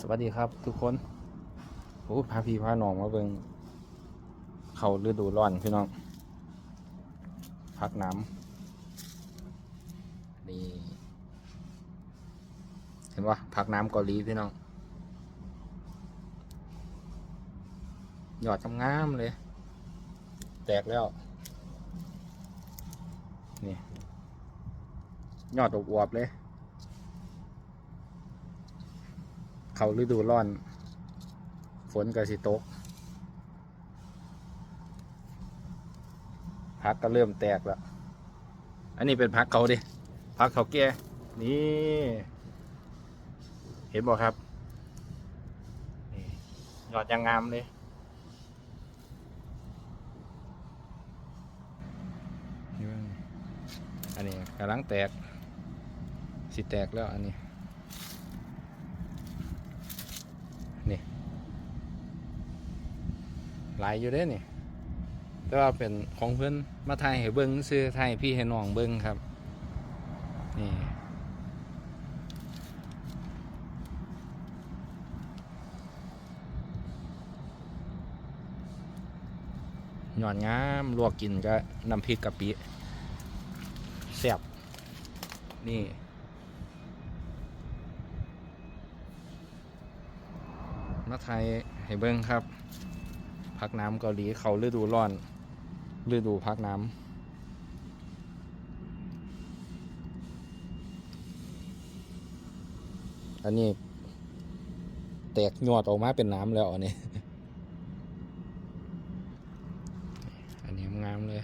สวัสดีครับทุกคนโอ้พาพี่พาน้องมาเบิ่งเขาฤดูร้อนพี่น้อง พักน้ำนี่เห็นว่าพักน้ำเกาหลีพี่น้องยอดงามเลย แตกแล้ว นี่ ยอดอวบๆเลย เขาฤดูร้อน ฝนก็สิตกพักก็เริ่มแตกแล้ว อันนี้เป็นพักเขาดิพักเขาแก่นี่ เห็นบอกครับยอดยังงามเลยอันนี้กำลังแตก สิแตกแล้วอันนี้ หลายอยู่เด้นี่ แต่ว่าเป็นของเพื่อนมาถ่ายให้เบิ้งซื้อถ่ายพี่ให้น้องเบิ้งครับ นี่หย่อนงามลวกกินก็น้ำพริกกะปิแซ่บนี่มาไทยให้เบิ้งครับ พักน้ำเกาหลีเขาฤดูร้อน ฤดูพักน้ำอันนี้ แตกยอดออกมาเป็นน้ำแล้วอันนี้ อันนี้งามเลย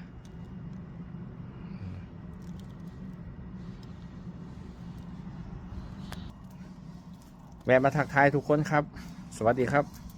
แวะมาทักทายทุกคนครับ สวัสดีครับ